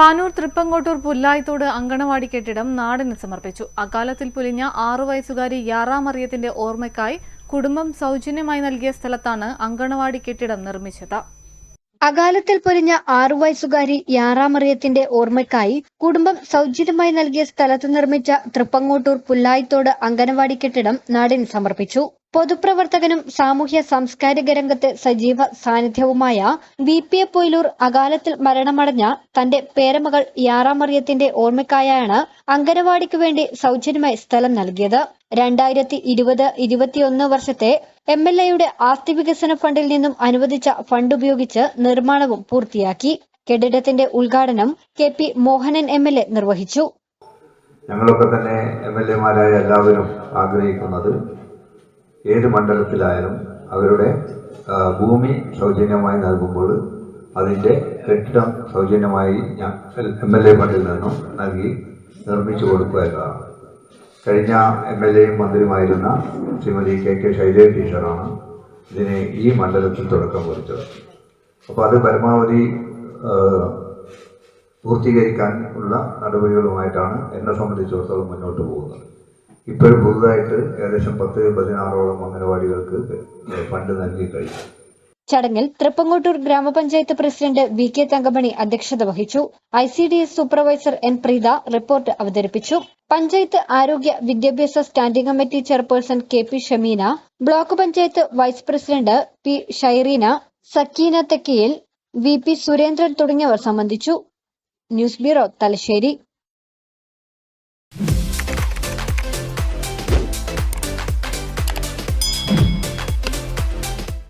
പാനൂർ തൃപ്പങ്കോട്ടൂർ പുല്ലായിത്തോട് അങ്കണവാടി കെട്ടിടം നാടിന് സമർപ്പിച്ചു. അകാലത്തിൽ പൊലിഞ്ഞ ആറു വയസ്സുകാരി യാറാമറിയത്തിന്റെ ഓർമ്മയ്ക്കായി കുടുംബം സൗജന്യമായി നൽകിയ സ്ഥലത്താണ് അങ്കണവാടി കെട്ടിടം നിർമ്മിച്ചത്. അകാലത്തിൽ പൊലിഞ്ഞ ആറു വയസ്സുകാരി യാറാമറിയത്തിന്റെ ഓർമ്മയ്ക്കായി കുടുംബം സൗജന്യമായി നൽകിയ സ്ഥലത്ത് നിർമ്മിച്ച തൃപ്പങ്ങോട്ടൂർ പുല്ലായിത്തോട് അംഗനവാടി കെട്ടിടം നാടിന് സമർപ്പിച്ചു. പൊതുപ്രവർത്തകനും സാമൂഹ്യ സാംസ്കാരിക രംഗത്ത് സജീവ സാന്നിധ്യവുമായ വി പി എ പൊയിലൂർ അകാലത്തിൽ മരണമടഞ്ഞ തന്റെ പേരമകൾ യാറാമറിയത്തിന്റെ ഓർമ്മയ്ക്കായാണ് അംഗനവാടിക്ക് വേണ്ടി സൗജന്യമായി സ്ഥലം നൽകിയത്. രണ്ടായിരത്തി ഇരുപത് ഇരുപത്തിയൊന്ന് വർഷത്തെ എം എൽ എയുടെ ആസ്തി വികസന ഫണ്ടിൽ നിന്നും അനുവദിച്ച ഫണ്ട് ഉപയോഗിച്ച് നിർമ്മാണവും പൂർത്തിയാക്കി. കെട്ടിടത്തിന്റെ ഉദ്ഘാടനം K P Mohanan M L A നിർവഹിച്ചു. ഞങ്ങളൊക്കെ തന്നെ എം എൽ എമാരായ എല്ലാവരും ആഗ്രഹിക്കുന്നത് ഏത് മണ്ഡലത്തിലായാലും അവരുടെ ഭൂമി സൗജന്യമായി നൽകുമ്പോൾ അതിന്റെ കെട്ടിടം സൗജന്യമായി ഞാൻ എം എൽ എ ഫണ്ടിൽ നിന്നും നൽകി നിർമ്മിച്ചു കൊടുക്കുക എന്നതാണ്. കഴിഞ്ഞ എം എൽ എയും മന്ത്രിയുമായിരുന്ന ശ്രീമതി കെ കെ ശൈലേ ടീച്ചറാണ് ഇതിന് ഈ മണ്ഡലത്തിൽ തുടക്കം കുറിച്ചത്. അപ്പോൾ അത് പരമാവധി പൂർത്തീകരിക്കാൻ ഉള്ള നടപടികളുമായിട്ടാണ് എന്നെ സംബന്ധിച്ചിടത്തോളം മുന്നോട്ട് പോകുന്നത്. ഇപ്പോഴും പുതുതായിട്ട് ഏകദേശം പത്ത് പതിനാറോളം അംഗനവാടികൾക്ക് ഫണ്ട് നൽകി കഴിഞ്ഞു ചടങ്ങിൽ തൃപ്പങ്ങോട്ടൂർ ഗ്രാമപഞ്ചായത്ത് പ്രസിഡന്റ് വി കെ തങ്കമണി അധ്യക്ഷത വഹിച്ചു. I C D S supervisor N Preetha report അവതരിപ്പിച്ചു. പഞ്ചായത്ത് ആരോഗ്യ വിദ്യാഭ്യാസ standing committee chairperson K P Shameena block panchayat vice president P Shaireena Sakkeena Thekkiyil V P Surendran തുടങ്ങിയവർ സംബന്ധിച്ചു. News bureau Thalassery.